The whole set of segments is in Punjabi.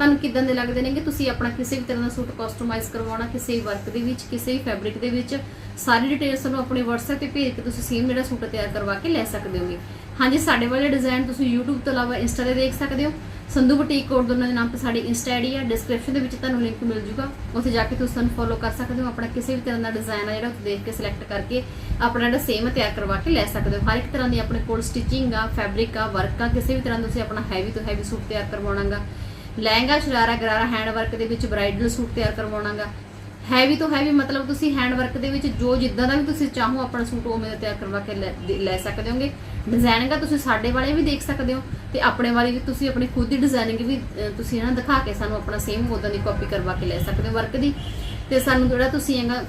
ਤੁਹਾਨੂੰ ਕਿਦਾਂ ਦੇ ਲੱਗਦੇ ਨੇਗੇ? ਤੁਸੀਂ ਆਪਣਾ ਕਿਸੇ ਵੀ ਤਰ੍ਹਾਂ ਦਾ ਸੂਟ ਕਸਟਮਾਈਜ਼ ਕਰਵਾਉਣਾ, ਕਿਸੇ ਵੀ ਵਰਕ ਦੇ ਵਿੱਚ, ਕਿਸੇ ਵੀ ਫੈਬਰਿਕ ਦੇ ਵਿੱਚ, ਸਾਰੀ ਡਿਟੇਲਸ ਤੁਹਾਨੂੰ ਆਪਣੇ WhatsApp ਤੇ ਭੇਜ ਕੇ ਤੁਸੀਂ ਸੇਮ ਜਿਹੜਾ ਸੂਟ ਤਿਆਰ ਕਰਵਾ ਕੇ ਲੈ ਸਕਦੇ ਹੋਗੇ। ਹਾਂਜੀ, ਸਾਡੇ ਵਾਲੇ ਡਿਜ਼ਾਈਨ ਤੁਸੀਂ YouTube ਤੋਂ ਇਲਾਵਾ Insta ਤੇ ਦੇਖ ਸਕਦੇ ਹੋ। ਸੰਧੂ ਬੁਟੀਕ ਕੋਡ ਦੋਨਾਂ ਦੇ ਨਾਮ ਤੇ ਸਾਡੀ ਇੰਸਟਾ ਆਈਡੀ ਹੈ ਡਿਸਕ੍ਰਿਪਸ਼ਨ ਦੇ ਵਿੱਚ ਤੁਹਾਨੂੰ ਲਿੰਕ ਮਿਲ ਜੂਗਾ। ਉੱਥੇ ਜਾ ਕੇ ਤੁਸੀਂ ਸਾਨੂੰ ਫੋਲੋ ਕਰ ਸਕਦੇ ਹੋ। ਆਪਣਾ ਕਿਸੇ ਵੀ ਤਰ੍ਹਾਂ ਦਾ ਡਿਜ਼ਾਈਨ ਆ ਜਿਹੜਾ ਉੱਥੇ ਦੇਖ ਕੇ ਸਿਲੈਕਟ ਕਰਕੇ ਆਪਣਾ ਜਿਹੜਾ ਸੇਮ ਤਿਆਰ ਕਰਵਾ ਕੇ ਲੈ ਸਕਦੇ ਹੋ। ਹਰ ਇੱਕ ਤਰ੍ਹਾਂ ਦੀ ਆਪਣੇ ਕੋਲ ਸਟਿਚਿੰਗ ਆ ਫੈਬਰਿਕ ਆ ਵਰਕ ਆ, ਕਿਸੇ ਵੀ ਤਰ੍ਹਾਂ ਦਾ ਤੁਸੀਂ ਆਪਣਾ ਹੈਵੀ ਤੋਂ ਹੈਵੀ ਸੂਟ ਤਿਆਰ ਕਰਵਾਉਣਾਗਾ ਲਹਿੰਗਾ, ਸ਼ਰਾਰਾ, ਗਰਾਰਾ ਹੈਂਡ ਵਰਕ ਦੇ ਵਿੱਚ ਬ੍ਰਾਈਡਲ ਸੂਟ ਤਿਆਰ ਕਰਵਾਉਣਾਗਾ। ਹੈਵੀ ਤੋਂ ਹੈਵੀ ਮਤਲਬ ਤੁਸੀਂ ਹੈਂਡ ਵਰਕ ਦੇ ਵਿੱਚ ਜੋ ਜਿੱਦਾਂ ਦਾ ਵੀ ਤੁਸੀਂ ਚਾਹੋ ਆਪਣਾ ਸੂਟ ਉਵੇਂ ਦਾ ਤਿਆਰ ਕਰਵਾ ਕੇ ਲੈ- ਸਕਦੇ ਹੋਗੇ। ਡਿਜ਼ਾਈਨਿੰਗ ਤੁਸੀਂ ਸਾਡੇ ਵਾਲੇ ਵੀ ਦੇਖ ਸਕਦੇ ਹੋ ਤੇ ਆਪਣੇ ਵਾਲੀ ਵੀ ਤੁਸੀਂ ਆਪਣੀ ਖੁਦ ਦੀ ਡਿਜ਼ਾਈਨਿੰਗ ਵੀ ਤੁਸੀਂ ਇਹਨਾਂ ਦਿਖਾ ਕੇ ਸਾਨੂੰ ਆਪਣਾ ਸੇਮ ਉਦਾਂ ਦੀ ਕਾਪੀ ਕਰਵਾ ਕੇ ਲੈ ਸਕਦੇ ਹੋ ਵਰਕ ਦੀ। ਤੇ ਸਾਨੂੰ ਜਿਹੜਾ ਤੁਸੀਂ ਹੈਗਾ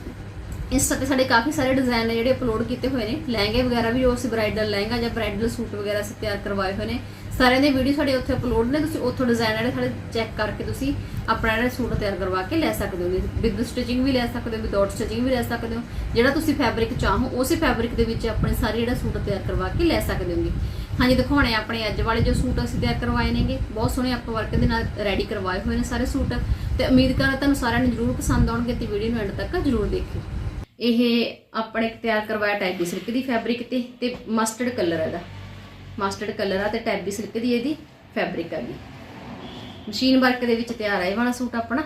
ਇੰਸਟਾ ਤੇ ਸਾਡੇ ਕਾਫੀ ਸਾਰੇ ਡਿਜ਼ਾਈਨ ਨੇ ਜਿਹੜੇ ਅਪਲੋਡ ਕੀਤੇ ਹੋਏ ਨੇ। ਲਹਿੰਗੇ ਵਗੈਰਾ ਵੀ ਜੋ ਅਸੀਂ ਬ੍ਰਾਈਡਲ ਲਹਿੰਗਾ ਜਾਂ ਬ੍ਰਾਈਡਲ ਸੂਟ ਵਗੈਰਾ ਅਸੀਂ ਤਿਆਰ ਕਰਵਾਏ ਹੋਏ ਨੇ। ਸਾਰਿਆਂ ਦੇ ਵੀਡੀਓ ਸਾਡੇ ਉੱਥੇ ਅਪਲੋਡ ਨੇ। ਤੁਸੀਂ ਉੱਥੋਂ ਡਿਜ਼ਾਈਨ ਜਿਹੜੇ ਸਾਡੇ ਚੈੱਕ ਕਰਕੇ ਤੁਸੀਂ ਆਪਣਾ ਜਿਹੜਾ ਸੂਟ ਤਿਆਰ ਕਰਵਾ ਕੇ ਲੈ ਸਕਦੇ ਹੋ। ਵਿਦ ਸਟਿਚਿੰਗ ਵੀ ਲੈ ਸਕਦੇ ਹੋ ਵਿਦਆਊਟ ਸਟਿਚਿੰਗ ਵੀ ਲੈ ਸਕਦੇ ਹੋ। ਜਿਹੜਾ ਤੁਸੀਂ ਫੈਬਰਿਕ ਚਾਹੋ, ਉਸੇ ਫੈਬਰਿਕ ਦੇ ਵਿੱਚ ਆਪਣੇ ਸਾਰੇ ਜਿਹੜਾ ਸੂਟ ਤਿਆਰ ਕਰਵਾ ਕੇ ਲੈ ਸਕਦੇ ਹੋਗੇ। ਹਾਂਜੀ, ਦਿਖਾਉਣੇ ਆਪਣੇ ਅੱਜ ਵਾਲੇ ਜੋ ਸੂਟ ਅਸੀਂ ਤਿਆਰ ਕਰਵਾਏ ਨੇਗੇ। ਬਹੁਤ ਸੋਹਣੇ ਆਪਾਂ ਵਰਕ ਦੇ ਨਾਲ ਰੈਡੀ ਕਰਵਾਏ ਹੋਏ ਨੇ ਸਾਰੇ ਸੂਟ ਤੇ ਉਮੀਦ ਕਰਦਾ ਤੁਹਾਨੂੰ ਸਾਰਿਆਂ ਨੂੰ ਜਰੂਰ ਪਸੰਦ ਆਉਣਗੇ ਤੇ ਵੀਡੀਓ ਨੂੰ ਐਂਡ ਤੱਕ ਜਰੂਰ ਦੇਖਿਓ। ਇਹ ਆਪਣੇ ਤਿਆਰ ਕਰਵਾਇਆ ਟੈਬੀ ਸਿਲਕ ਦੀ ਫੈਬਰਿਕ ਤੇ ਤੇ ਮਸਟਰਡ ਕਲਰ ਇਹਦਾ। ਮਸਟਰਡ ਕਲਰ ਆ ਤੇ ਟੈਬੀ ਸਿਲਕ ਦੀ ਇਹਦੀ ਫੈਬਰਿਕ ਆ ਗਈ ਮਸ਼ੀਨ ਵਰਕ ਦੇ ਵਿੱਚ ਤਿਆਰ ਆ ਇਹ ਵਾਲਾ ਸੂਟ ਆਪਣਾ।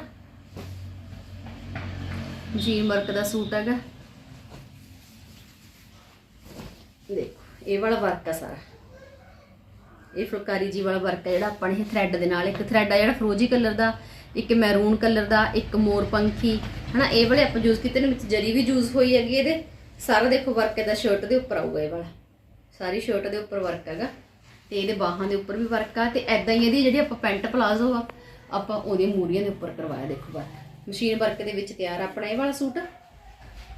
ਮਸ਼ੀਨ ਵਰਕ ਦਾ ਸੂਟ ਹੈਗਾ। ਦੇਖੋ, ਇਹ ਵਾਲਾ ਵਰਕ ਆ ਸਾਰਾ। ਇਹ ਫੁਲਕਾਰੀ ਜੀ ਵਾਲਾ ਵਰਕ ਹੈ ਜਿਹੜਾ ਆਪਾਂ ਨੇ ਥ੍ਰੈਡ ਦੇ ਨਾਲ, ਇੱਕ ਥ੍ਰੈਡ ਆ ਜਿਹੜਾ ਫਰੋਜੀ ਕਲਰ ਦਾ ਇੱਕ ਮੈਰੂਨ ਕਲਰ ਦਾ, ਇੱਕ ਮੋਰ ਪੰਖੀ, ਹਨਾ, ਇਹ ਵਾਲੇ ਆਪਾਂ ਯੂਜ਼ ਕੀਤੇ ਨੇ, ਵਿੱਚ ਜਰੀ ਵੀ ਯੂਜ਼ ਹੋਈ ਹੈਗੀ ਇਹਦੇ। ਸਾਰਾ ਦੇਖੋ ਵਰਕ ਇਹਦਾ ਸ਼ਰਟ ਦੇ ਉੱਪਰ ਆਊਗਾ ਇਹ ਵਾਲਾ। ਸਾਰੀ ਸ਼ਰਟ ਦੇ ਉੱਪਰ ਵਰਕ ਹੈਗਾ। ਤੇ ਇਹਦੇ ਬਾਹਾਂ ਦੇ ਉੱਪਰ ਵੀ ਵਰਕ ਆ, ਤੇ ਐਦਾਂ ਹੀ ਇਹਦੀ ਜਿਹੜੀ ਆਪਾਂ ਪੈਂਟ ਪਲਾਜ਼ੋ ਆ, ਆਪਾਂ ਉਹਦੇ ਮੂਰੀਆਂ ਦੇ ਉੱਪਰ ਕਰਵਾਇਆ ਦੇਖੋ ਵਰਕ ਮਸ਼ੀਨ ਵਰਕ ਦੇ ਵਿੱਚ ਤਿਆਰ ਆ ਆਪਣਾ ਇਹ ਵਾਲਾ ਸੂਟ।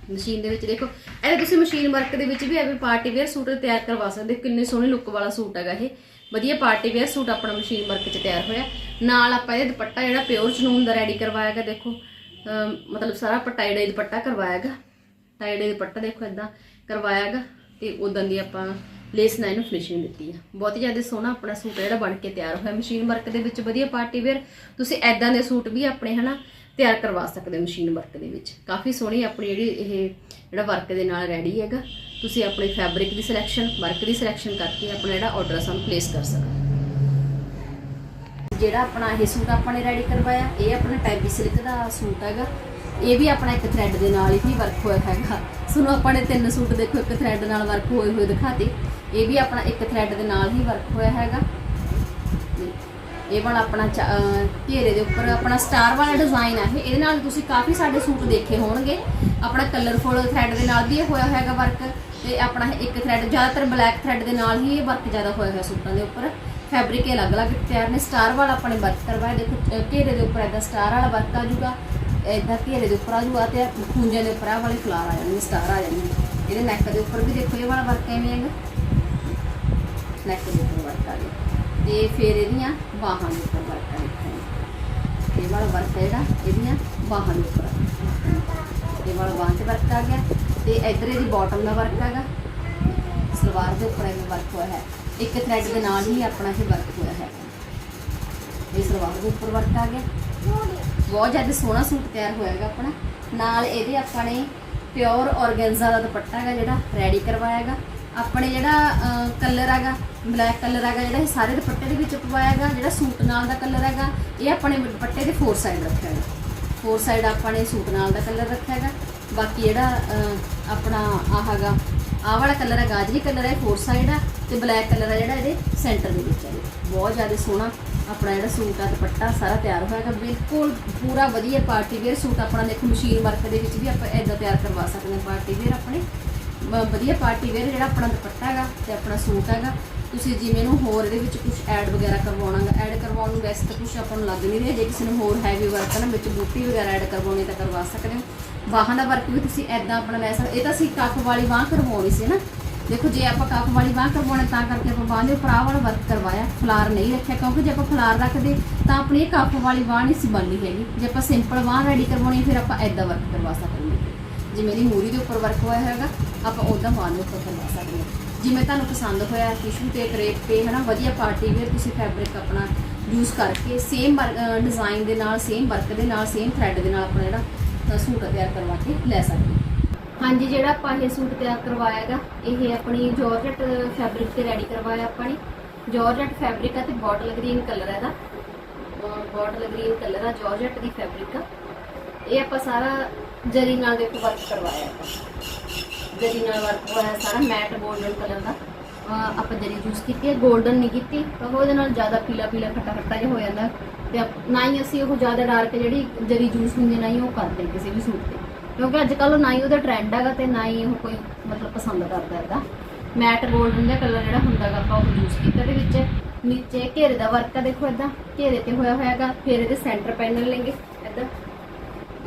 ਮਸ਼ੀਨ ਦੇ ਵਿੱਚ ਦੇਖੋ ਇਹ ਤੁਸੀਂ ਮਸ਼ੀਨ ਵਰਕ ਦੇ ਵਿੱਚ ਵੀ ਐਵੇਂ ਪਾਰਟੀ ਵੇਅਰ ਸੂਟ ਤਿਆਰ ਕਰਵਾ ਸਕਦੇ ਹੋ। ਕਿੰਨੇ ਸੋਹਣੇ ਲੁੱਕ ਵਾਲਾ ਸੂਟ ਹੈਗਾ ਇਹ। ਵਧੀਆ ਪਾਰਟੀ ਵੇਅਰ ਸੂਟ ਆਪਣਾ ਮਸ਼ੀਨ ਵਰਕ 'ਚ ਤਿਆਰ ਹੋਇਆ। ਨਾਲ ਆਪਾਂ ਇਹ ਦੁਪੱਟਾ ਜਿਹੜਾ ਪਿਓਰ ਚਨੂਨ ਦਾ ਰੈਡੀ ਕਰਵਾਇਆ ਹੈਗਾ, ਦੇਖੋ ਮਤਲਬ ਸਾਰਾ ਪਟਾਈੜਾ ਦੁਪੱਟਾ ਕਰਵਾਇਆ ਹੈਗਾ। ਟਾਈਡੇ ਦੁਪੱਟਾ ਦੇਖੋ ਇਦਾਂ ਕਰਵਾਇਆ ਹੈਗਾ ਤੇ ਉਦਾਂ ਦੀ ਆਪਾਂ ਲੇਸ ਨਾਲ ਇਹਨੂੰ ਫਿਨਿਸ਼ਿੰਗ ਦਿੱਤੀ ਆ। ਬਹੁਤ ਹੀ ਜ਼ਿਆਦਾ ਸੋਹਣਾ ਆਪਣਾ ਸੂਟ ਜਿਹੜਾ ਬਣ ਕੇ ਤਿਆਰ ਹੋਇਆ। ਮਸ਼ੀਨ ਵਰਕ ਦੇ ਵਿੱਚ ਵਧੀਆ ਪਾਰਟੀ ਵੇਅਰ ਤੁਸੀਂ ਐਦਾਂ ਦੇ ਸੂਟ ਵੀ ਆਪਣੇ, ਹਨਾ ਤਿਆਰ ਕਰਵਾ ਸਕਦੇ ਹੋ ਮਸ਼ੀਨ ਵਰਕ ਦੇ ਵਿੱਚ। ਕਾਫੀ ਸੋਹਣੀ ਆਪਣੀ ਜਿਹੜੀ ਇਹ ਜਿਹੜਾ ਵਰਕ ਦੇ ਨਾਲ ਰੈਡੀ ਹੈਗਾ। ਤੁਸੀਂ ਆਪਣੀ ਫੈਬਰਿਕ ਦੀ ਸਿਲੈਕਸ਼ਨ ਵਰਕ ਦੀ ਸਿਲੈਕਸ਼ਨ ਕਰਕੇ ਆਪਣਾ ਜਿਹੜਾ ਆਰਡਰ ਸਾਨੂੰ ਪਲੇਸ ਕਰ ਸਕਦੇ ਹੋ। ਜਿਹੜਾ ਆਪਣਾ ਇਹ ਸੂਟ ਆਪਾਂ ਨੇ ਰੈਡੀ ਕਰਵਾਇਆ, ਇਹ ਆਪਣਾ ਟੈਬੀ ਸਿਲਕ ਦਾ ਸੂਟ ਹੈਗਾ। ਇਹ ਵੀ ਆਪਣਾ ਇੱਕ ਥ੍ਰੈਡ ਦੇ ਨਾਲ ਹੀ ਵਰਕ ਹੋਇਆ ਹੈਗਾ। ਸੁਣੋ ਆਪਾਂ ਨੇ ਤਿੰਨ ਸੂਟ ਦੇਖੋ, ਇੱਕ ਥ੍ਰੈਡ ਨਾਲ ਵਰਕ ਹੋਏ ਹੋਏ ਦਿਖਾਤੇ। ਇਹ ਵੀ ਆਪਣਾ ਇੱਕ ਥ੍ਰੈਡ ਦੇ ਨਾਲ ਹੀ ਵਰਕ ਹੋਇਆ ਹੈਗਾ। ਇਹ ਵਾਲਾ ਆਪਣਾ ਚ- ਘੇਰੇ ਦੇ ਉੱਪਰ ਆਪਣਾ ਸਟਾਰ ਵਾਲਾ ਡਿਜ਼ਾਈਨ ਆ ਇਹ। ਇਹਦੇ ਨਾਲ ਤੁਸੀਂ ਕਾਫੀ ਸਾਡੇ ਸੂਟ ਦੇਖੇ ਹੋਣਗੇ। ਆਪਣਾ ਕਲਰਫੁਲ ਥ੍ਰੈਡ ਦੇ ਨਾਲ ਵੀ ਇਹ ਹੋਇਆ ਹੋਇਆਗਾ ਵਰਕ ਤੇ ਆਪਣਾ ਇੱਕ ਥ੍ਰੈਡ ਜ਼ਿਆਦਾਤਰ ਬਲੈਕ ਥ੍ਰੈਡ ਦੇ ਨਾਲ ਹੀ ਇਹ ਵਰਕ ਜ਼ਿਆਦਾ ਹੋਇਆ ਹੋਇਆ ਸੂਟਾਂ ਦੇ ਉੱਪਰ। ਫੈਬਰਿਕ ਇਹ ਅਲੱਗ-ਅਲੱਗ ਤਿਆਰ ਨੇ। ਸਟਾਰ ਵਾਲਾ ਆਪਣੇ ਵਰਕ ਕਰਵਾਇਆ। ਦੇਖੋ ਘੇਰੇ ਦੇ ਉੱਪਰ ਇਦਾਂ ਸਟਾਰ ਵਾਲਾ ਵਰਕ ਆ ਜੂਗਾ ਇਦਾਂ ਘੇਰੇ ਦੇ ਉੱਪਰ ਆ ਜੂਗਾ ਤੇ ਖੂੰਜੇ ਦੇ ਉੱਪਰ ਆ ਵਾਲੀ ਫਲਾਰ ਆ ਜਾਣਗੇ ਸਟਾਰ ਆ ਜਾਣਗੇ ਇਹਦੇ ਨੈਕ ਦੇ ਉੱਪਰ ਵੀ ਦੇਖੋ ਇਹ ਵਾਲਾ ਵਰਕ ਐਵੇਂ ਹੈਗਾ। ਨੈਕ ਦੇ ਉੱਪਰ ਵਰਕ ਆ ਗਿਆ। ਤੇ ਫਿਰ ਇਹਦੀਆਂ ਬਾਹਾਂ ਦੇ ਉੱਪਰ ਵਰਕ ਆ ਇਹ ਵਾਲਾ ਵਰਕ ਹੈ ਜਿਹੜਾ, ਇਹਦੀਆਂ ਬਾਹਾਂ ਦੇ ਉੱਪਰ। ਇਹ ਵਾਲਾ ਬਾਹਾਂ ਤੇ ਵਰਕ ਆ ਗਿਆ ਤੇ ਇੱਧਰ ਇਹਦੀ ਬਾਟਮ ਦਾ ਵਰਕ ਹੈਗਾ। ਸਲਵਾਰ ਦੇ ਉੱਪਰ ਇਹ ਵਰਕ ਹੋਇਆ ਹੈ। ਇੱਕ ਥ੍ਰੈਡ ਦੇ ਨਾਲ ਹੀ ਆਪਣਾ ਇਹ ਵਰਕ ਹੋਇਆ ਹੈ। ਇਹ ਸਲਵਾਰ ਦੇ ਉੱਪਰ ਵਰਕ ਆ ਗਿਆ। ਬਹੁਤ ਜ਼ਿਆਦਾ ਸੋਹਣਾ ਸੂਟ ਤਿਆਰ ਹੋਇਆਗਾ ਆਪਣਾ। ਨਾਲ ਇਹਦੇ ਆਪਾਂ ਨੇ ਪਿਓਰ ਔਰਗੈਂਜ਼ਾ ਦਾ ਦੁਪੱਟਾ ਹੈਗਾ ਜਿਹੜਾ ਰੈਡੀ ਕਰਵਾਇਆ ਹੈਗਾ। ਆਪਣੇ ਜਿਹੜਾ ਕਲਰ ਹੈਗਾ ਬਲੈਕ ਕਲਰ ਹੈਗਾ, ਜਿਹੜਾ ਇਹ ਸਾਰੇ ਦੁਪੱਟੇ ਦੇ ਵਿੱਚ ਪਵਾਇਆ ਹੈਗਾ, ਜਿਹੜਾ ਸੂਟ ਨਾਲ ਦਾ ਕਲਰ ਹੈਗਾ, ਇਹ ਆਪਣੇ ਦੁਪੱਟੇ ਦੇ ਫੋਰ ਸਾਈਡ ਰੱਖਿਆ ਹੈਗਾ। ਫੋਰ ਸਾਈਡ ਆਪਾਂ ਨੇ ਸੂਟ ਨਾਲ ਦਾ ਕਲਰ ਰੱਖਿਆ ਹੈਗਾ, ਬਾਕੀ ਜਿਹੜਾ ਆਪਣਾ ਆਹ ਹੈਗਾ, ਆਹ ਵਾਲਾ ਕਲਰ ਹੈ ਗਾਜਰੀ ਕਲਰ ਹੈ ਫੋਰ ਸਾਈਡ ਆ ਤੇ ਬਲੈਕ ਕਲਰ ਹੈ ਜਿਹੜਾ ਇਹਦੇ ਸੈਂਟਰ ਦੇ ਵਿੱਚ ਹੈ ਬਹੁਤ ਜ਼ਿਆਦਾ ਸੋਹਣਾ ਆਪਣਾ ਜਿਹੜਾ ਸੂਟ ਆ, ਦੁਪੱਟਾ ਸਾਰਾ ਤਿਆਰ ਹੋਇਆ ਹੈਗਾ, ਬਿਲਕੁਲ ਪੂਰਾ ਵਧੀਆ ਪਾਰਟੀ ਵੇਅਰ ਸੂਟ ਆਪਣਾ ਦੇਖੋ ਮਸ਼ੀਨ ਵਰਕ ਦੇ ਵਿੱਚ ਵੀ ਆਪਾਂ ਇਦਾਂ ਤਿਆਰ ਕਰਵਾ ਸਕਦੇ ਹਾਂ, ਪਾਰਟੀ ਵੇਅਰ ਆਪਣੇ। ਵਧੀਆ ਪਾਰਟੀ ਵੇਅਰ ਜਿਹੜਾ ਆਪਣਾ ਦੁਪੱਟਾ ਹੈਗਾ ਤੇ ਆਪਣਾ ਸੂਟ ਹੈਗਾ। ਤੁਸੀਂ ਜਿਵੇਂ ਨੂੰ ਹੋਰ ਇਹਦੇ ਵਿੱਚ ਕੁਝ ਐਡ ਵਗੈਰਾ ਕਰਵਾਉਣਾਗਾ ਐਡ ਕਰਵਾਉਣ ਨੂੰ ਵੈਸੇ ਤਾਂ ਕੁਝ ਆਪਾਂ ਨੂੰ ਲੱਗ ਨਹੀਂ ਰਿਹਾ। ਜੇ ਕਿਸੇ ਨੂੰ ਹੋਰ ਹੈਵੀ ਵਰਕ ਨਾ, ਵਿੱਚ ਬੂਟੀ ਵਗੈਰਾ ਐਡ ਕਰਵਾਉਣੀ ਤਾਂ ਕਰਵਾ ਸਕਦੇ ਹੋ। ਬਾਹਾਂ ਦਾ ਵਰਕ ਵੀ ਤੁਸੀਂ ਐਦਾਂ ਆਪਣਾ ਲੈ ਸਕਦੇ ਇਹ ਤਾਂ ਅਸੀਂ ਕੱਫ ਵਾਲੀ ਬਾਹ ਕਰਵਾਉਣੀ ਸੀ ਨਾ। ਦੇਖੋ, ਜੇ ਆਪਾਂ ਕੱਫ ਵਾਲੀ ਬਾਹ ਕਰਵਾਉਣਾ, ਤਾਂ ਕਰਕੇ ਆਪਾਂ ਬਾਹ ਦੇ ਉੱਪਰ ਵਾਲਾ ਵਰਕ ਕਰਵਾਇਆ। ਫਲਾਰ ਨਹੀਂ ਰੱਖਿਆ, ਕਿਉਂਕਿ ਜੇ ਆਪਾਂ ਫਲਾਰ ਰੱਖਦੇ, ਤਾਂ ਆਪਣੀ ਇਹ ਕੱਫ ਵਾਲੀ ਬਾਹ ਨਹੀਂ ਸੀ ਬਣਨੀ ਹੈਗੀ। ਜੇ ਆਪਾਂ ਸਿੰਪਲ ਬਾਹ ਰੈਡੀ ਕਰਵਾਉਣੀ, ਫਿਰ ਆਪਾਂ ਐਦਾਂ ਵਰਕ ਕਰਵਾ ਸਕਦੇ ਹਾਂ। ਜਿਵੇਂ ਦੀ ਮੂਰੀ ਦੇ ਉੱਪਰ ਵਰਕ ਹੋਇਆ ਹੈਗਾ, ਆਪਾਂ ਉਦਾਂ ਬਾਹ ਦੇ ਉੱਪਰ ਕਰਵਾ ਸਕਦੇ ਹਾਂ। ਜਿਵੇਂ ਤੁਹਾਨੂੰ ਪਸੰਦ ਹੋਇਆ ਟਿਸ਼ੂ ਤੇ ਕਰੇਪ ਤੇ, ਹਨਾ, ਵਧੀਆ ਪਾਰਟੀ ਵੇਅਰ ਤੁਸੀਂ ਫੈਬਰਿਕ ਆਪਣਾ ਯੂਜ਼ ਕਰਕੇ ਸੇਮ ਡਿਜ਼ਾਈਨ ਦੇ ਨਾਲ ਸੇਮ ਵਰਕ ਦੇ ਨਾਲ ਸੇਮ ਥ੍ਰੈਡ ਦੇ ਨਾਲ ਆਪਣਾ ਜਿਹੜਾ ਸੂਟ ਤਿਆਰ ਕਰਵਾ ਕੇ ਲੈ ਸਕਦੇ ਹੋ। ਹਾਂਜੀ, ਜਿਹੜਾ ਆਪਾਂ ਇਹ ਸੂਟ ਤਿਆਰ ਕਰਵਾਇਆ ਹੈਗਾ, ਇਹ ਆਪਣੀ ਜਾਰਜਟ ਫੈਬਰਿਕ ਤੇ ਰੈਡੀ ਕਰਵਾਇਆ ਆਪਾਂ ਨੇ। ਜਾਰਜਟ ਫੈਬਰਿਕ ਆ ਤੇ ਬੋਟਲ ਗ੍ਰੀਨ ਕਲਰ ਹੈ ਦਾ ਬੋਟਲ ਗ੍ਰੀਨ ਕਲਰ ਆ ਜਾਰਜਟ ਦੀ ਫੈਬਰਿਕ ਆ ਇਹ ਆਪਾਂ ਸਾਰਾ ਜਰੀ ਨਾਲ ਦੇਖੋ ਵਰਕ ਕਰਵਾਇਆ ਜਰੀ ਨਾਲ ਵਰਕ ਹੋਇਆ ਸਾਰਾ ਮੈਟ 골ਡਨ ਕਲਰ ਦਾ ਆਪਾਂ ਜਰੀ ਯੂਜ਼ ਕੀਤੀ ਹੈ 골ਡਨ ਨਹੀਂ ਕੀਤੀ, ਤਾਂ ਉਹਦੇ ਨਾਲ ਜ਼ਿਆਦਾ ਪੀਲਾ ਪੀਲਾ ਖੱਟਾ ਖੱਟਾ ਜਿਹਾ ਹੋ ਜਾਂਦਾ। ਤੇ ਨਾ ਹੀ ਅਸੀਂ ਉਹ ਜ਼ਿਆਦਾ ਡਾਰਕ ਜਿਹੜੀ ਜਰੀ ਯੂਜ਼ ਹੁੰਦੀ ਨਾ ਹੀ ਉਹ ਕਰਦੇ ਕਿਸੇ ਵੀ ਸੂਟ ਤੇ। ਕਿਉਂਕਿ ਅੱਜ ਕੱਲ੍ਹ ਨਾ ਹੀ ਉਹਦਾ ਟ੍ਰੈਂਡ ਹੈਗਾ ਤੇ ਨਾ ਹੀ ਉਹ ਕੋਈ ਮਤਲਬ ਪਸੰਦ ਕਰਦਾ ਇਹਦਾ ਮੈਟ ਗੋਲਡਨ ਦਾ ਕਲਰ ਜਿਹੜਾ ਹੁੰਦਾ ਹੁੰਦਾਗਾ ਆਪਾਂ ਉਹ ਯੂਜ਼ ਕੀਤਾ ਦੇ ਵਿੱਚ। ਨੀਚੇ ਘੇਰੇ ਦਾ ਵਰਕ ਆ ਦੇਖੋ ਇਦਾਂ ਘੇਰੇ ਤੇ ਹੋਇਆ ਹੋਇਆਗਾ ਫਿਰ ਇਹਦੇ ਸੈਂਟਰ ਪੈਨਲ ਲੈਂਗੇ ਇਦਾਂ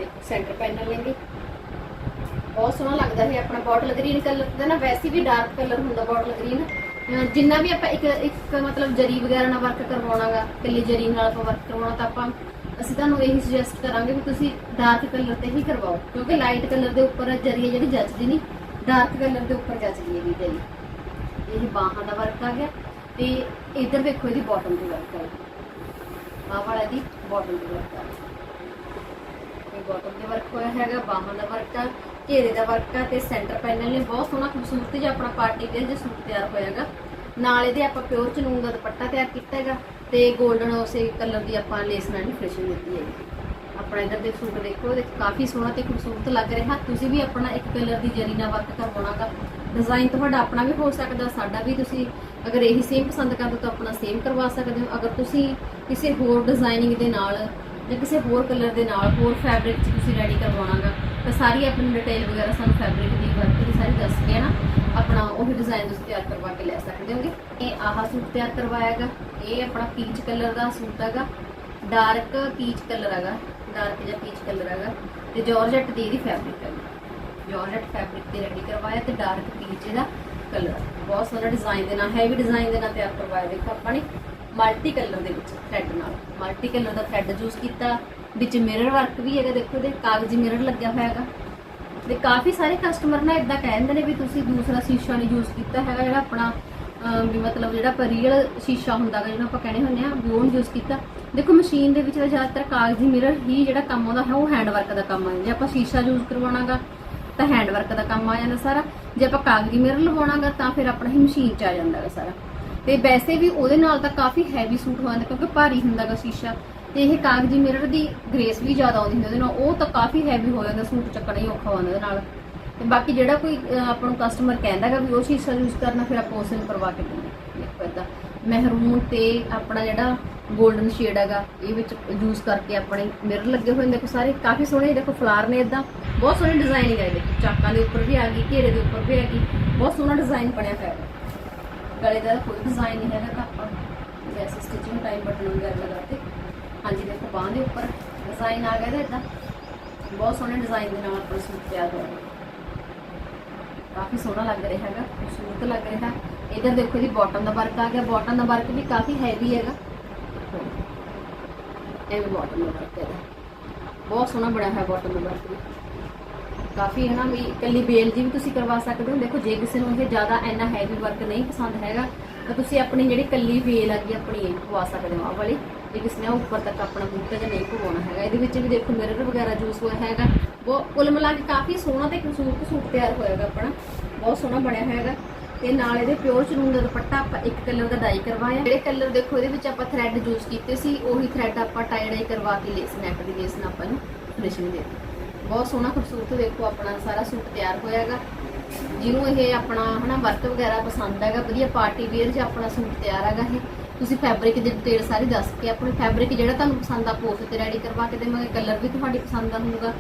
ਦੇਖੋ ਸੈਂਟਰ ਪੈਨਲ ਲੈਂਗੇ ਬਹੁਤ ਸੋਹਣਾ ਲੱਗਦਾ ਹੈ ਆਪਣਾ ਬੋਟਲ ਗ੍ਰੀਨ ਕਲਰ ਦਾ ਨਾ, ਵੈਸੇ ਵੀ ਡਾਰਕ ਕਲਰ ਹੁੰਦਾ ਬੋਟਲ ਗ੍ਰੀਨ ਜਿੰਨਾ ਵੀ ਆਪਾਂ ਇੱਕ ਇੱਕ ਮਤਲਬ ਜਰੀ ਵਗੈਰਾ ਨਾਲ ਵਰਕ ਕਰਵਾਉਣਾਗਾ ਕੱਲੀ ਜਰੀ ਨਾਲ ਆਪਾਂ ਵਰਕ ਕਰਵਾਉਣਾ, ਤਾਂ ਆਪਾਂ ਅਸੀਂ ਤੁਹਾਨੂੰ ਇਹੀ ਸੁਜੈਸਟ ਕਰਾਂਗੇ ਵੀ ਤੁਸੀਂ ਡਾਰਕ ਕਲਰ ਤੇ ਹੀ ਕਰਵਾਓ, ਕਿਉਂਕਿ ਲਾਈਟ ਕਲਰ ਦੇ ਉੱਪਰ ਜਰੀ ਜਿਹੜੀ ਜੱਚਦੀ ਨਹੀਂ ਡਾਰਕ ਕਲਰ ਦੇ ਉੱਪਰ ਜੱਚਦੀ ਹੈ ਵੀ ਜਰੀ। ਇਹ ਬਾਹਾਂ ਦਾ ਵਰਕ ਆ ਗਿਆ, ਤੇ ਇਧਰ ਦੇਖੋ ਇਹਦੀ ਬਾਟਮ ਦੀ ਵਰਕ ਆ ਆਹ ਵਾਲਾ ਦੀ ਬਾਟਮ ਦੀ ਵਰਕ ਆ ਇਹ ਬਾਟਮ ਦੇ ਵਰਕ ਹੋਇਆ ਹੈਗਾ ਬਾਹਾਂ ਦਾ ਵਰਕ ਆ, ਘੇਰੇ ਦਾ ਵਰਕ ਆ ਤੇ ਸੈਂਟਰ ਪੈਨਲ ਨੇ ਬਹੁਤ ਸੋਹਣਾ ਖੂਬਸੂਰਤ ਜਿਹਾ ਆਪਣਾ ਪਾਰਟੀ ਵੇਅਰ ਜਿਹਾ ਸੂਟ ਤਿਆਰ ਹੋਇਆਗਾ ਨਾਲ ਇਹਦੇ ਆਪਾਂ ਪਿਓਰ ਚਨੂਨ ਦਾ ਦੁਪੱਟਾ ਤਿਆਰ ਕੀਤਾ ਹੈਗਾ ਤੇ 골ਡਨ ਉਸੇ ਕਲਰ ਦੀ ਆਪਾਂ ਲੇਸ ਨਾਲ ਫਿਨਿਸ਼ਿੰਗ ਦਿੱਤੀ ਹੈਗੀ। ਆਪਣਾ ਇਧਰ ਦੇ ਸੂਟ ਦੇਖੋ, ਇਹਦੇ ਕਾਫੀ ਸੋਹਣਾ ਤੇ ਖੂਬਸੂਰਤ ਲੱਗ ਰਿਹਾ। ਤੁਸੀਂ ਵੀ ਆਪਣਾ ਇੱਕ ਕਲਰ ਦੀ ਜਰੀ ਨਾਲ ਵਰਕ ਕਰਵਾਉਣਾਗਾ ਡਿਜ਼ਾਈਨ ਤੁਹਾਡਾ ਆਪਣਾ ਵੀ ਹੋ ਸਕਦਾ, ਸਾਡਾ ਵੀ ਤੁਸੀਂ ਅਗਰ ਇਹੀ ਸੇਮ ਪਸੰਦ ਕਰਦੇ ਹੋ ਤਾਂ ਆਪਣਾ ਸੇਮ ਕਰਵਾ ਸਕਦੇ ਹੋ। ਅਗਰ ਤੁਸੀਂ ਕਿਸੇ ਹੋਰ ਡਿਜ਼ਾਈਨਿੰਗ ਦੇ ਨਾਲ ਜਾਂ ਕਿਸੇ ਹੋਰ ਕਲਰ ਦੇ ਨਾਲ ਹੋਰ ਫੈਬਰਿਕ 'ਚ ਤੁਸੀਂ ਰੈਡੀ ਕਰਵਾਉਣਾਗਾ, ਤਾਂ ਸਾਰੀ ਆਪਣੀ ਡਿਟੇਲ ਵਗੈਰਾ ਸਾਨੂੰ ਫੈਬਰਿਕ ਦੀ ਵਰਕ ਦੀ ਸਾਰੀ ਦੱਸ ਕੇ ਨਾ ਆਪਣਾ ਉਹੀ ਡਿਜ਼ਾਈਨ ਤੁਸੀਂ ਤਿਆਰ ਕਰਵਾ ਕੇ ਲੈ ਸਕਦੇ ਹੋਗੇ। ਇਹ ਆਹ ਸੂਟ ਤਿਆਰ ਕਰਵਾਇਆਗਾ, ਇਹ ਆਪਣਾ ਪੀਚ ਕਲਰ ਦਾ ਸੂਟ ਹੈਗਾ ਡਾਰਕ ਪੀਚ ਕਲਰ ਹੈਗਾ ਡਾਰਕ ਜਿਹਾ ਪੀਚ ਕਲਰ ਹੈਗਾ, ਤੇ ਜਾਰਜਟ ਦੀ ਇਹਦੀ ਫੈਬਰਿਕ ਹੈ ਜਾਰਜਟ ਫੈਬਰਿਕ ਤੇ ਰੈਡੀ ਕਰਵਾਇਆ ਤੇ ਡਾਰਕ ਪੀਚ ਇਹਦਾ ਕਲਰ ਬਹੁਤ ਸੋਹਣਾ ਡਿਜ਼ਾਈਨ ਦੇ ਨਾਲ ਹੈਵੀ ਡਿਜ਼ਾਈਨ ਦੇ ਨਾਲ ਤਿਆਰ ਕਰਵਾਇਆ ਦੇਖੋ ਆਪਾਂ ਨੇ। ਮਲਟੀ ਕਲਰ ਦੇ ਵਿੱਚ ਥ੍ਰੈਡ ਨਾਲ। ਮਲਟੀ ਕਲਰ ਦਾ ਥ੍ਰੈਡ ਯੂਜ਼ ਕੀਤਾ। ਵਿੱਚ ਮਿਰਰ ਵਰਕ ਵੀ ਹੈਗਾ, ਦੇਖੋ ਇਹਦੇ। ਕਾਗਜ਼ੀ ਮਿਰਰ ਲੱਗਿਆ ਹੋਇਆ ਹੈਗਾ। ਤੇ ਕਾਫੀ ਸਾਰੇ ਕਸਟਮਰ ਨਾ ਇਦਾਂ ਕਹਿੰਦੇ ਨੇ ਵੀ ਤੁਸੀਂ ਦੂਸਰਾ ਸ਼ੀਸ਼ਾ ਨਹੀਂ ਯੂਜ਼ ਕੀਤਾ ਹੈਗਾ, ਜਿਹੜਾ ਆਪਣਾ ਵੀ ਮਤਲਬ ਜਿਹੜਾ ਪਰ ਰੀਅਲ ਸ਼ੀਸ਼ਾ ਹੁੰਦਾ ਹੈਗਾ, ਜਿਹਨੂੰ ਆਪਾਂ ਕਹਿੰਦੇ ਹੁੰਦੇ ਆ, ਵੀ ਉਹ ਯੂਜ਼ ਕੀਤਾ। ਦੇਖੋ ਮਸ਼ੀਨ ਦੇ ਵਿੱਚ ਤਾਂ ਜ਼ਿਆਦਾਤਰ ਕਾਗਜ਼ੀ ਮਿਰਰ ਹੀ ਜਿਹੜਾ ਕੰਮ ਆਉਂਦਾ ਹੈ, ਉਹ ਹੈਂਡ ਵਰਕ ਦਾ ਕੰਮ ਆ। ਜੇ ਆਪਾਂ ਸ਼ੀਸ਼ਾ ਯੂਜ਼ ਕਰਵਾਉਣਾਗਾ, ਤਾਂ ਹੈਂਡ ਵਰਕ ਦਾ ਕੰਮ ਆ ਜਾਂਦਾ ਸਾਰਾ। ਜੇ ਆਪਾਂ ਕਾਗਜ਼ੀ ਮਿਰਰ ਲਵਾਉਣਾਗਾ, ਤਾਂ ਫਿਰ ਆਪਣਾ ਹੀ ਮਸ਼ੀਨ 'ਚ ਆ ਜਾਂਦਾ ਹੈਗਾ ਸਾਰਾ। ਤੇ ਵੈਸੇ ਵੀ ਉਹਦੇ ਨਾਲ ਤਾਂ ਕਾਫੀ ਹੈਵੀ ਸੂਟ ਹੋ ਜਾਂਦਾ ਕਿਉਂਕਿ ਭਾਰੀ ਹੁੰਦਾਗਾ ਸ਼ੀਸ਼ਾ। ਤੇ ਇਹ ਕਾਗਜ਼ੀ ਮਿਰਰ ਦੀ ਗ੍ਰੇਸ ਵੀ ਜ਼ਿਆਦਾ ਆਉਂਦੀ ਹੁੰਦੀ ਉਹਦੇ ਨਾਲ। ਉਹ ਤਾਂ ਕਾਫੀ ਹੈਵੀ ਹੋ ਜਾਂਦਾ ਸੂਟ ਚੱਕਣਾ ਹੀ ਔਖਾ ਹੁੰਦਾ ਉਹਦੇ ਨਾਲ। ਤੇ ਬਾਕੀ ਜਿਹੜਾ ਕੋਈ ਆਪਾਂ ਨੂੰ ਕਸਟਮਰ ਕਹਿੰਦਾਗਾ ਵੀ ਉਹ ਸ਼ੀਸ਼ਾ ਯੂਜ਼ ਕਰਨਾ, ਫਿਰ ਆਪਾਂ ਉਸੇ ਨੂੰ ਕਰਵਾ ਕੇ ਦਿੰਦੇ ਹਾਂ। ਦੇਖੋ ਏਦਾਂ ਮਹਿਰੂਨ ਤੇ ਆਪਣਾ ਜਿਹੜਾ 골ਡਨ ਸ਼ੇਡ ਹੈਗਾ, ਇਹ ਵਿੱਚ ਯੂਜ਼ ਕਰਕੇ ਆਪਣੇ ਮਿਰਰ ਲੱਗੇ ਹੋਏ ਨੇ ਦੇਖੋ ਸਾਰੇ। ਕਾਫੀ ਸੋਹਣੇ ਦੇਖੋ ਫਲਾਰ ਨੇ ਇਦਾਂ ਬਹੁਤ ਸੋਹਣੀ ਡਿਜ਼ਾਈਨਿੰਗ ਹੈ ਦੇਖੋ ਚਾਕਾਂ ਦੇ ਉੱਪਰ ਵੀ ਆ ਗਈ, ਘੇਰੇ ਦੇ ਉੱਪਰ ਵੀ ਆ ਗਈ। ਬਹੁਤ ਸੋਹਣਾ ਡਿਜ਼ਾਈਨ ਬਣਿਆ ਹੋਇਆ। ਹੈ ਗਲੇ ਦਾ ਕੋਈ ਡਿਜ਼ਾਈਨ ਨਹੀਂ ਹੈਗਾ ਤਾਂ ਆਪਾਂ ਵੈਸੇ ਸਟਿਚਿੰਗ ਟਾਈਮ ਬਟਨ ਵਗੈਰਾ ਲਗਾ ਲਗਾਤੇ। ਹਾਂਜੀ, ਦੇਖੋ, ਬਾਹਾਂ ਦੇ ਉੱਪਰ ਡਿਜ਼ਾਈਨ ਆ ਗਿਆ ਇਹਦਾ ਇਦਾਂ ਬਹੁਤ ਸੋਹਣੇ ਡਿਜ਼ਾਈਨ ਦੇ ਨਾਲ ਆਪਣਾ ਸੂਟ ਤਿਆਰ ਹੋਇਆ ਕਾਫੀ ਸੋਹਣਾ ਲੱਗ ਰਿਹਾ ਹੈਗਾ, ਖੂਬਸੂਰਤ ਲੱਗ ਰਿਹਾ। ਇਧਰ ਦੇਖੋ ਜੀ ਬਾਟਮ ਦਾ ਵਰਕ ਆ ਗਿਆ। ਬਾਟਮ ਦਾ ਵਰਕ ਵੀ ਕਾਫੀ ਹੈਵੀ ਹੈਗਾ। ਇਹ ਬਾਟਮ ਦਾ ਵਰਕ ਹੈ ਬਹੁਤ ਸੋਹਣਾ ਬਣਿਆ ਹੋਇਆ ਬਾਟਮ ਦਾ ਵਰਕ ਵੀ। ਕਾਫੀ ਹੈ ਨਾ, ਵੀ ਇਕੱਲੀ ਬੇਲ ਜੀ ਵੀ ਤੁਸੀਂ ਕਰਵਾ ਸਕਦੇ ਹੋ। ਦੇਖੋ, ਜੇ ਕਿਸੇ ਨੂੰ ਇਹ ਜ਼ਿਆਦਾ ਇੰਨਾ ਹੈਵੀ ਵਰਕ ਨਹੀਂ ਪਸੰਦ ਹੈਗਾ, ਤਾਂ ਤੁਸੀਂ ਆਪਣੀ ਜਿਹੜੀ ਇਕੱਲੀ ਬੇਲ ਹੈਗੀ, ਆਪਣੀ ਇਹ ਪਵਾ ਸਕਦੇ ਹੋ, ਆਹ ਵਾਲੀ। ਜੇ ਕਿਸੇ ਨੇ ਉੱਪਰ ਤੱਕ ਆਪਣਾ ਬੂਟਾ ਜਾਂ ਨਹੀਂ ਪਵਾਉਣਾ ਹੈਗਾ, ਇਹਦੇ ਵਿੱਚ ਵੀ ਦੇਖੋ ਮਿਰਰ ਵਗੈਰਾ ਯੂਜ਼ ਹੋਇਆ ਹੈਗਾ, ਬਹੁਤ ਕੁੱਲ ਮਿਲਾ ਕੇ ਕਾਫੀ ਸੋਹਣਾ ਤੇ ਖੂਬਸੂਰਤ ਸੂਟ ਤਿਆਰ ਹੋਇਆਗਾ ਆਪਣਾ, ਬਹੁਤ ਸੋਹਣਾ ਬਣਿਆ ਹੈਗਾ। ਤੇ ਨਾਲ ਇਹਦੇ ਪਿਓਰ ਚਨੂਨ ਦਾ ਦੁਪੱਟਾ ਆਪਾਂ ਇੱਕ ਕਲਰ ਦਾ ਡਾਈ ਕਰਵਾਇਆ। ਜਿਹੜੇ ਕਲਰ ਦੇਖੋ, ਇਹਦੇ ਵਿੱਚ ਆਪਾਂ ਥ੍ਰੈਡ ਯੂਜ਼ ਕੀਤੇ ਸੀ, ਉਹੀ ਥ੍ਰੈਡ ਆਪਾਂ ਟਾਈ ਡਾਈ ਕਰਵਾ ਕੇ ਲੇਸ ਨੈਟ ਦੀ ਲੇਸ ਨਾਲ ਆਪਾਂ ਨੂੰ ਫਿਨਿਸ਼ਿੰਗ ਦੇ ਦਿੱਤੀ। ਬਹੁਤ ਸੋਹਣਾ ਖੂਬਸੂਰਤ ਦੇਖੋ ਆਪਣਾ ਸਾਰਾ ਸੂਟ ਤਿਆਰ ਹੋਇਆਗਾ। ਜਿਹਨੂੰ ਇਹ ਆਪਣਾ, ਹਨਾ ਵਰਕ ਵਗੈਰਾ ਪਸੰਦ ਹੈਗਾ, ਵਧੀਆ ਪਾਰਟੀ ਵੇਅਰ 'ਚ ਆਪਣਾ ਸੂਟ ਤਿਆਰ ਹੈਗਾ ਇਹ। ਤੁਸੀਂ ਫੈਬਰਿਕ ਦੀ ਡਿਟੇਲ ਸਾਰੀ ਦੱਸ ਕੇ ਆਪਣੇ ਫੈਬਰਿਕ ਜਿਹੜਾ ਤੁਹਾਨੂੰ ਪਸੰਦ ਆ ਪੋਸ ਤੇ ਰੈਡੀ ਕਰਵਾ ਕੇ ਦੇਵਾਂਗੇ। ਕਲਰ ਵੀ ਤੁਹਾਡੀ ਪਸੰਦ ਦਾ ਹੋਊਗਾ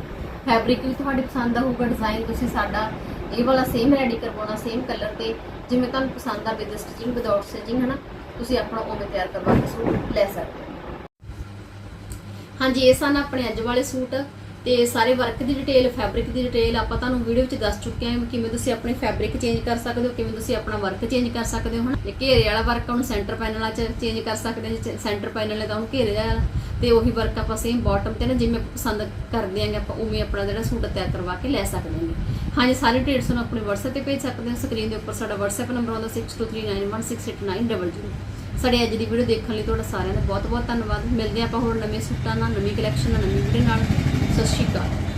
ਫੈਬਰਿਕ ਵੀ ਤੁਹਾਡੀ ਪਸੰਦ ਦਾ ਹੋਊਗਾ ਡਿਜ਼ਾਈਨ ਤੁਸੀਂ ਸਾਡਾ ਇਹ ਵਾਲਾ ਸੇਮ ਰੈਡੀ ਕਰਵਾਉਣਾ ਸੇਮ ਕਲਰ ਤੇ। ਜਿਵੇਂ ਤੁਹਾਨੂੰ ਪਸੰਦ ਆ ਵਿਦ ਸਟਿਚਿੰਗ ਵਿਦਆਊਟ ਸਟਿਚਿੰਗ ਹਨਾ, ਤੁਸੀਂ ਆਪਣਾ ਉਵੇਂ ਤਿਆਰ ਕਰਵਾ ਕੇ ਸੂਟ ਲੈ ਸਕਦੇ ਹੋ। ਹਾਂਜੀ, ਇਹ ਸਨ ਆਪਣੇ ਅੱਜ ਵਾਲੇ ਸੂਟ। ਤੇ ਸਾਰੇ ਵਰਕ ਦੀ ਡਿਟੇਲ ਫੈਬਰਿਕ ਦੀ ਡਿਟੇਲ ਆਪਾਂ ਤੁਹਾਨੂੰ ਵੀਡੀਓ ਵਿੱਚ ਦੱਸ ਚੁੱਕੇ ਹਾਂ ਕਿਵੇਂ ਤੁਸੀਂ ਆਪਣੀ ਫੈਬਰਿਕ ਚੇਂਜ ਕਰ ਸਕਦੇ ਹੋ, ਕਿਵੇਂ ਤੁਸੀਂ ਆਪਣਾ ਵਰਕ ਚੇਂਜ ਕਰ ਸਕਦੇ ਹੋ, ਹਨਾ? ਜੇ ਘੇਰੇ ਵਾਲਾ ਵਰਕ ਉਹਨੂੰ ਸੈਂਟਰ ਪੈਨਲਾਂ 'ਚ ਚੇਂਜ ਕਰ ਸਕਦੇ ਹਾਂ ਸੈਂਟਰ ਪੈਨਲ ਨੇ ਤਾਂ ਉਹਨੂੰ ਘੇਰੇ ਵਾਲਾ, ਤੇ ਉਹੀ ਵਰਕ ਆਪਾਂ ਸੇਮ ਬਾਟਮ ਤੇ ਨਾ ਜਿਵੇਂ ਪਸੰਦ ਕਰਦੇ ਆਂਗੇ ਆਪਾਂ ਉਵੇਂ ਆਪਣਾ ਜਿਹੜਾ ਸੂਟ ਤਿਆਰ ਕਰਵਾ ਕੇ ਲੈ ਸਕਦੇ ਹਾਂ ਹਾਂਜੀ ਸਾਰੇ ਡਿਟੇਲਸ ਨੂੰ ਆਪਣੇ WhatsApp ਤੇ ਭੇਜ ਸਕਦੇ ਹੋ ਸਕਰੀਨ ਦੇ ਉੱਪਰ ਸਾਡਾ WhatsApp ਨੰਬਰ ਆਉਂਦਾ 6239168900 ਸਾਡੇ ਅੱਜ ਦੀ ਵੀਡੀਓ ਦੇਖਣ ਲਈ ਤੁਹਾਡਾ ਸਾਰਿਆਂ ਦਾ ਬਹੁਤ ਬਹੁਤ ਧੰਨਵਾਦ। ਮਿਲਦੇ ਹਾਂ ਆਪਾਂ ਹੋਰ ਨਵੇਂ ਸੂਟਾਂ ਨਾਲ, ਨਵੀਂ ਕਲੈਕਸ਼ਨ ਨਾਲ, ਨਵੀਂ ਵੀਡੀਓ ਨਾਲ। ਸਤਿ ਸ਼੍ਰੀ ਅਕਾਲ।